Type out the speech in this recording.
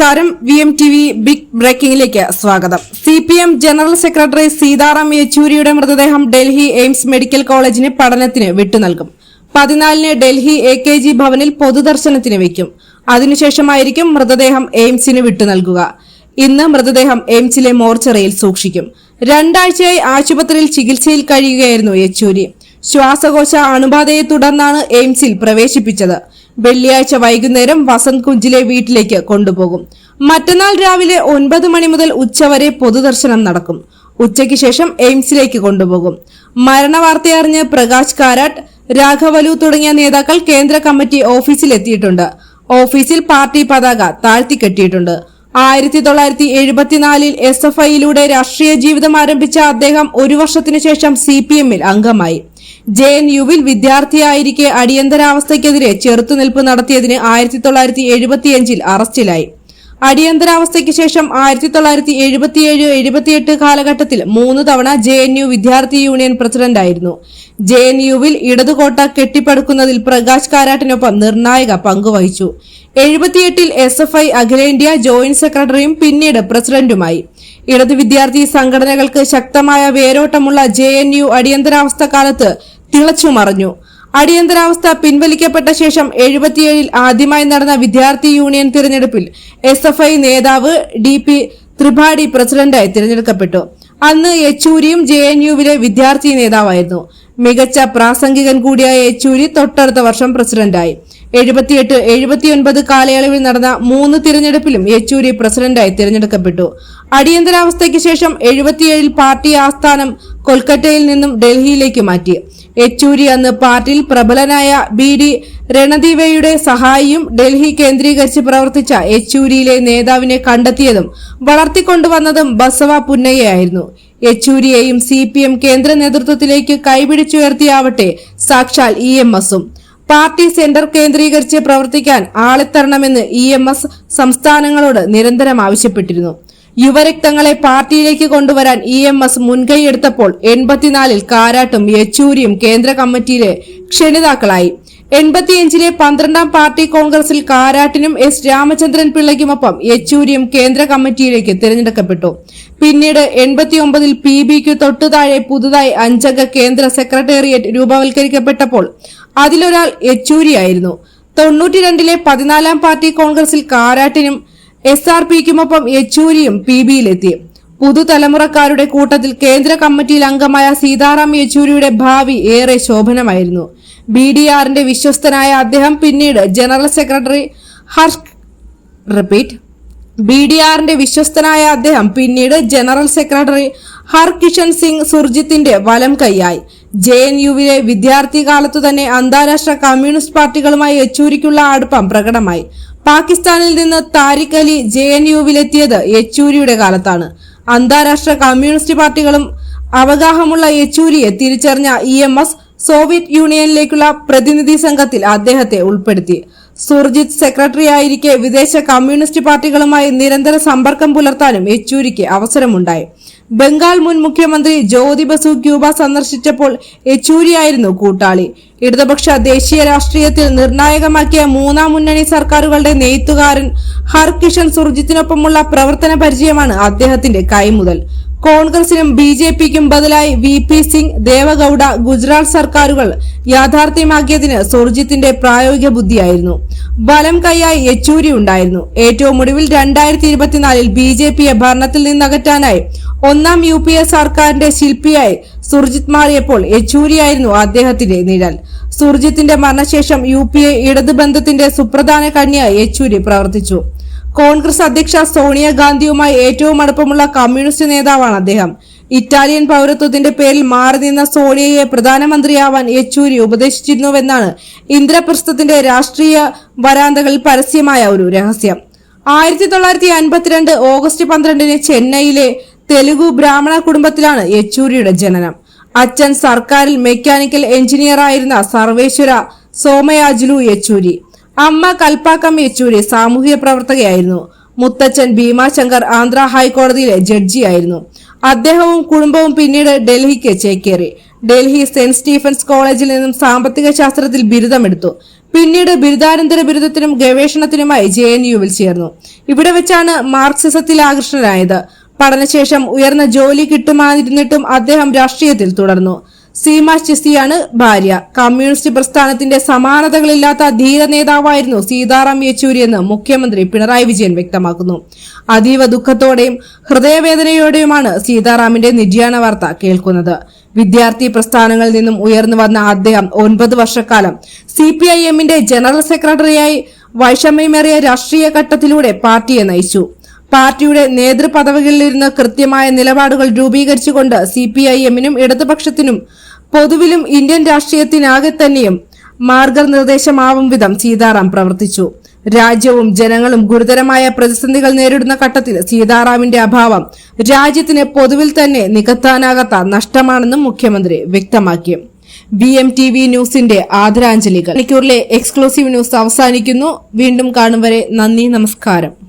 നമസ്കാരം V M T V big ബ്രേക്കിംഗിലേക്ക് സ്വാഗതം. C P M general secretary Sitaram യെച്ചൂരിയുടെ മൃതദേഹം Delhi AIIMS medical കോളേജിന് പഠനത്തിന് വിട്ടുനൽകും പതിനാലിന് ഡൽഹി എ കെ ജി ഭവനിൽ പൊതുദർശനത്തിന് വയ്ക്കും. അതിനുശേഷമായിരിക്കും മൃതദേഹം എയിംസിന് വിട്ടുനൽകുക ഇന്ന് മൃതദേഹം എയിംസിലെ മോർച്ചറിയിൽ സൂക്ഷിക്കും. രണ്ടാഴ്ചയായി ആശുപത്രിയിൽ ചികിത്സയിൽ കഴിയുകയായിരുന്നു യെച്ചൂരി. ശ്വാസകോശ അണുബാധയെ തുടർന്നാണ് എയിംസിൽ പ്രവേശിപ്പിച്ചത്. വെള്ളിയാഴ്ച വൈകുന്നേരം വസന്ത് കുഞ്ചിലെ വീട്ടിലേക്ക് കൊണ്ടുപോകും. മറ്റന്നാൾ രാവിലെ ഒൻപത് മണി മുതൽ ഉച്ചവരെ പൊതുദർശനം നടക്കും. ഉച്ചയ്ക്ക് ശേഷം എയിംസിലേക്ക് കൊണ്ടുപോകും. മരണവാർത്തയറിഞ്ഞ് പ്രകാശ് കാരാട്ട് രാഘവലു തുടങ്ങിയ നേതാക്കൾ കേന്ദ്ര കമ്മിറ്റി ഓഫീസിലെത്തിയിട്ടുണ്ട്. ഓഫീസിൽ പാർട്ടി പതാക താഴ്ത്തിക്കെട്ടിയിട്ടുണ്ട്. ആയിരത്തി തൊള്ളായിരത്തി എഴുപത്തിനാലിൽ എസ് എഫ് ഐയിലൂടെ രാഷ്ട്രീയ ജീവിതം ആരംഭിച്ച അദ്ദേഹം ഒരു വർഷത്തിനു ശേഷം സി പി എമ്മിൽ അംഗമായി. ജെ എൻ യുവിൽ വിദ്യാർത്ഥിയായിരിക്കെ അടിയന്തരാവസ്ഥയ്ക്കെതിരെ ചെറുത്തുനിൽപ്പ് നടത്തിയതിന് ആയിരത്തി തൊള്ളായിരത്തി എഴുപത്തിയഞ്ചിൽ അറസ്റ്റിലായി. അടിയന്തരാവസ്ഥയ്ക്ക് ശേഷം ആയിരത്തി തൊള്ളായിരത്തി എഴുപത്തിയേഴ് എഴുപത്തിയെട്ട് കാലഘട്ടത്തിൽ മൂന്ന് തവണ ജെ എൻ യു വിദ്യാർത്ഥി യൂണിയൻ പ്രസിഡന്റായിരുന്നു. ജെ എൻ യുവിൽ ഇടതുകോട്ട കെട്ടിപ്പടുക്കുന്നതിൽ പ്രകാശ് കാരാട്ടിനൊപ്പം നിർണായക പങ്കുവഹിച്ചു. എഴുപത്തിയെട്ടിൽ എസ് എഫ് ഐ അഖിലേന്ത്യാ ജോയിന്റ് സെക്രട്ടറിയും പിന്നീട് പ്രസിഡന്റുമായി. ഇടതു വിദ്യാർത്ഥി സംഘടനകൾക്ക് ശക്തമായ വേരോട്ടമുള്ള ജെ എൻ യു അടിയന്തരാവസ്ഥ കാലത്ത് തിളച്ചുമറഞ്ഞു അടിയന്തരാവസ്ഥ പിൻവലിക്കപ്പെട്ട ശേഷം എഴുപത്തിയേഴിൽ ആദ്യമായി നടന്ന വിദ്യാർത്ഥി യൂണിയൻ തിരഞ്ഞെടുപ്പിൽ എസ് എഫ് ഐ നേതാവ് ഡി പി ത്രിപാഠി പ്രസിഡന്റായി തിരഞ്ഞെടുക്കപ്പെട്ടു. അന്ന് യെച്ചൂരിയും ജെ എൻ യുവിലെ വിദ്യാർത്ഥി നേതാവായിരുന്നു. മികച്ച പ്രാസംഗികൻ കൂടിയായ യെച്ചൂരി തൊട്ടടുത്ത വർഷം പ്രസിഡന്റായി. എഴുപത്തിയെട്ട് എഴുപത്തിയൊൻപത് കാലയളവിൽ നടന്ന മൂന്ന് തിരഞ്ഞെടുപ്പിലും യെച്ചൂരി പ്രസിഡന്റായി തിരഞ്ഞെടുക്കപ്പെട്ടു. അടിയന്തരാവസ്ഥയ്ക്ക് ശേഷം എഴുപത്തിയേഴിൽ പാർട്ടി ആസ്ഥാനം കൊൽക്കത്തയിൽ നിന്നും ഡൽഹിയിലേക്ക് മാറ്റി. യെച്ചൂരി അന്ന് പാർട്ടിയിൽ പ്രബലനായ ബി ഡി രണദീവയുടെ സഹായിയും ഡൽഹി കേന്ദ്രീകരിച്ച് പ്രവർത്തിച്ച യെച്ചൂരിയിലെ നേതാവിനെ കണ്ടെത്തിയതും വളർത്തിക്കൊണ്ടുവന്നതും ബസവ പുന്നയ്യയായിരുന്നു യെച്ചൂരിയെയും സി പി എം കേന്ദ്ര നേതൃത്വത്തിലേക്ക് കൈപിടിച്ചുയർത്തിയാവട്ടെ സാക്ഷാൽ ഇ എം എസും. പാർട്ടി സെന്റർ കേന്ദ്രീകരിച്ച് പ്രവർത്തിക്കാൻ ആളെത്തരണമെന്ന് ഇ എം എസ് സംസ്ഥാനങ്ങളോട് നിരന്തരം ആവശ്യപ്പെട്ടിരുന്നു. യുവരക്തങ്ങളെ പാർട്ടിയിലേക്ക് കൊണ്ടുവരാൻ ഇ എം എസ് മുൻകൈയെടുത്തപ്പോൾ എൺപത്തിനാലിൽ കാരാട്ടും യെച്ചൂരിയും കേന്ദ്ര കമ്മിറ്റിയിലെ ക്ഷണിതാക്കളായി. എൺപത്തിയഞ്ചിലെ പന്ത്രണ്ടാം പാർട്ടി കോൺഗ്രസിൽ കാരാട്ടിനും എസ് രാമചന്ദ്രൻ പിള്ളയ്ക്കുമൊപ്പം യെച്ചൂരിയും കേന്ദ്ര കമ്മിറ്റിയിലേക്ക് തിരഞ്ഞെടുക്കപ്പെട്ടു. പിന്നീട് എൺപത്തിയൊമ്പതിൽ പി ബിക്ക് തൊട്ടുതാഴെ പുതുതായി അഞ്ചംഗ കേന്ദ്ര സെക്രട്ടേറിയറ്റ് രൂപവൽക്കരിക്കപ്പെട്ടപ്പോൾ അതിലൊരാൾ യെച്ചൂരിയായിരുന്നു. തൊണ്ണൂറ്റിരണ്ടിലെ പതിനാലാം പാർട്ടി കോൺഗ്രസിൽ കാരാട്ടിനും എസ് ആർ പിക്കുമൊപ്പം യെച്ചൂരിയും പി ബിയിലെത്തി. പുതുതലമുറക്കാരുടെ കൂട്ടത്തിൽ കേന്ദ്ര കമ്മിറ്റിയിൽ അംഗമായ സീതാറാം യെച്ചൂരിയുടെ ഭാവി ഏറെ ശോഭനമായിരുന്നു. ബി ഡി ആറിന്റെ വിശ്വസ്തനായ അദ്ദേഹം പിന്നീട് general secretary Harsh repeat. B D ആറിന്റെ വിശ്വസ്തനായ അദ്ദേഹം പിന്നീട് ജനറൽ സെക്രട്ടറി ഹർകിഷൻ സിംഗ് സുർജിത്തിന്റെ വലം കൈയായി. ജെ എൻ യുവിലെ വിദ്യാർത്ഥി കാലത്തു തന്നെ അന്താരാഷ്ട്ര കമ്മ്യൂണിസ്റ്റ് പാർട്ടികളുമായി യെച്ചൂരിക്കുള്ള അടുപ്പം പ്രകടമായി. പാകിസ്ഥാനിൽ നിന്ന് താരിഖ് അലി ജെ എൻ യുവിലെത്തിയത് യെച്ചൂരിയുടെ കാലത്താണ്. അന്താരാഷ്ട്ര കമ്മ്യൂണിസ്റ്റ് പാർട്ടികളും അവഗാഹമുള്ള യെച്ചൂരിയെ തിരിച്ചറിഞ്ഞ ഇ എം എസ് സോവിയറ്റ് യൂണിയനിലേക്കുള്ള പ്രതിനിധി സംഘത്തിൽ അദ്ദേഹത്തെ ഉൾപ്പെടുത്തി. സുർജിത് സെക്രട്ടറി ആയിരിക്കെ വിദേശ കമ്മ്യൂണിസ്റ്റ് പാർട്ടികളുമായി നിരന്തര സമ്പർക്കം പുലർത്താനും യെച്ചൂരിക്ക് അവസരമുണ്ടായി. ബംഗാൾ മുൻ മുഖ്യമന്ത്രി ജ്യോതി ബസു ക്യൂബ സന്ദർശിച്ചപ്പോൾ യെച്ചൂരിയായിരുന്നു കൂട്ടാളി. ഇടതുപക്ഷ ദേശീയ രാഷ്ട്രീയത്തിൽ നിർണായകമാക്കിയ മൂന്നാം മുന്നണി സർക്കാരുകളുടെ നെയ്ത്തുകാരൻ ഹർകിഷൻ സുർജിത്തിനൊപ്പമുള്ള പ്രവർത്തന പരിചയമാണ് അദ്ദേഹത്തിന്റെ കൈമുതൽ. കോൺഗ്രസിനും ബി ജെ പിക്കും ബദലായി വി പി സിംഗ് ദേവഗൌഡ ഗുജറാത്ത് സർക്കാരുകൾ യാഥാർത്ഥ്യമാക്കിയതിന് സുർജിത്തിന്റെ പ്രായോഗിക ബുദ്ധിയായിരുന്നു. ബലം കൈയായി യെച്ചൂരി ഉണ്ടായിരുന്നു. ഏറ്റവും ഒടുവിൽ രണ്ടായിരത്തി ഇരുപത്തിനാലിൽ ബി ജെ പിയെ ഭരണത്തിൽ നിന്നകറ്റാനായി ഒന്നാം യു പി എ സർക്കാരിന്റെ ശില്പിയായി സുർജിത് മാറിയപ്പോൾ യെച്ചൂരിയായിരുന്നു അദ്ദേഹത്തിന്റെ നിഴൽ. സുർജിത്തിന്റെ മരണശേഷം യു പി എ ഇടതുബന്ധത്തിന്റെ സുപ്രധാന കണ്ണിയായി യെച്ചൂരി പ്രവർത്തിച്ചു. കോൺഗ്രസ് അധ്യക്ഷ സോണിയാഗാന്ധിയുമായി ഏറ്റവും അടുപ്പമുള്ള കമ്മ്യൂണിസ്റ്റ് നേതാവാണ് അദ്ദേഹം. ഇറ്റാലിയൻ പൗരത്വത്തിന്റെ പേരിൽ മാറി നിന്ന സോണിയയെ പ്രധാനമന്ത്രിയാവാൻ യെച്ചൂരി ഉപദേശിച്ചിരുന്നുവെന്നാണ് ഇന്ദ്രപ്രസ്ഥത്തിന്റെ രാഷ്ട്രീയ വരാന്തകളിൽ പരസ്യമായ ഒരു രഹസ്യം. ആയിരത്തി തൊള്ളായിരത്തി അൻപത്തിരണ്ട് ഓഗസ്റ്റ് പന്ത്രണ്ടിന് ചെന്നൈയിലെ തെലുഗു ബ്രാഹ്മണ കുടുംബത്തിലാണ് യെച്ചൂരിയുടെ ജനനം. അച്ഛൻ സർക്കാരിൽ മെക്കാനിക്കൽ എഞ്ചിനീയർ ആയിരുന്ന സർവേശ്വര സോമയാജുലു യെച്ചൂരി. അമ്മ കൽപ്പാക്കം യെച്ചൂരി സാമൂഹിക പ്രവർത്തകയായിരുന്നു. മുത്തച്ഛൻ ഭീമാശങ്കർ ആന്ധ്ര ഹൈക്കോടതിയിലെ ജഡ്ജിയായിരുന്നു. അദ്ദേഹവും കുടുംബവും പിന്നീട് ഡൽഹിക്ക് ചേക്കേറി. ഡൽഹി സെന്റ് സ്റ്റീഫൻസ് കോളേജിൽ നിന്നും സാമ്പത്തിക ശാസ്ത്രത്തിൽ ബിരുദമെടുത്തു. പിന്നീട് ബിരുദാനന്തര ബിരുദത്തിനും ഗവേഷണത്തിനുമായി ജെ എൻ യുവിൽ ചേർന്നു. ഇവിടെ വെച്ചാണ് മാർക്സിസത്തിൽ ആകൃഷ്ടനായത് പഠനശേഷം ഉയർന്ന ജോലി കിട്ടുമായിരുന്നിട്ടും അദ്ദേഹം രാഷ്ട്രീയത്തിൽ തുടർന്നു. സീമ ചിസിയാണ് ഭാര്യ. കമ്മ്യൂണിസ്റ്റ് പ്രസ്ഥാനത്തിന്റെ സമാനതകളില്ലാത്ത ധീര നേതാവായിരുന്നു സീതാറാം യെച്ചൂരി എന്ന് മുഖ്യമന്ത്രി പിണറായി വിജയൻ വ്യക്തമാക്കുന്നു. അതീവ ദുഃഖത്തോടെയും ഹൃദയവേദനയോടെയുമാണ് സീതാറാമിന്റെ നിര്യാണ വാർത്ത കേൾക്കുന്നത്. വിദ്യാർത്ഥി പ്രസ്ഥാനങ്ങളിൽ നിന്നും ഉയർന്നു വന്ന അദ്ദേഹം ഒൻപത് വർഷക്കാലം സി പി ഐ എമ്മിന്റെ ജനറൽ സെക്രട്ടറിയായി വൈഷമ്യമേറിയ രാഷ്ട്രീയ ഘട്ടത്തിലൂടെ പാർട്ടിയെ നയിച്ചു. പാർട്ടിയുടെ നേതൃപദവികളിലിരുന്ന് കൃത്യമായ നിലപാടുകൾ രൂപീകരിച്ചുകൊണ്ട് സി പി ഐ എമ്മിനും ഇടതുപക്ഷത്തിനും പൊതുവിലും ഇന്ത്യൻ രാഷ്ട്രീയത്തിനാകെ തന്നെയും മാർഗനിർദ്ദേശമാവും വിധം സീതാറാം പ്രവർത്തിച്ചു. രാജ്യവും ജനങ്ങളും ഗുരുതരമായ പ്രതിസന്ധികൾ നേരിടുന്ന ഘട്ടത്തിൽ സീതാറാമിന്റെ അഭാവം രാജ്യത്തിന് പൊതുവിൽ തന്നെ നികത്താനാകാത്ത നഷ്ടമാണെന്നും മുഖ്യമന്ത്രി വ്യക്തമാക്കി. ബി എം ടി വി ന്യൂസിന്റെ ആദരാഞ്ജലികൾ. മണിക്കൂറിലെ എക്സ്ക്ലൂസീവ് ന്യൂസ് അവസാനിക്കുന്നു. വീണ്ടും കാണും വരെ നന്ദി നമസ്കാരം.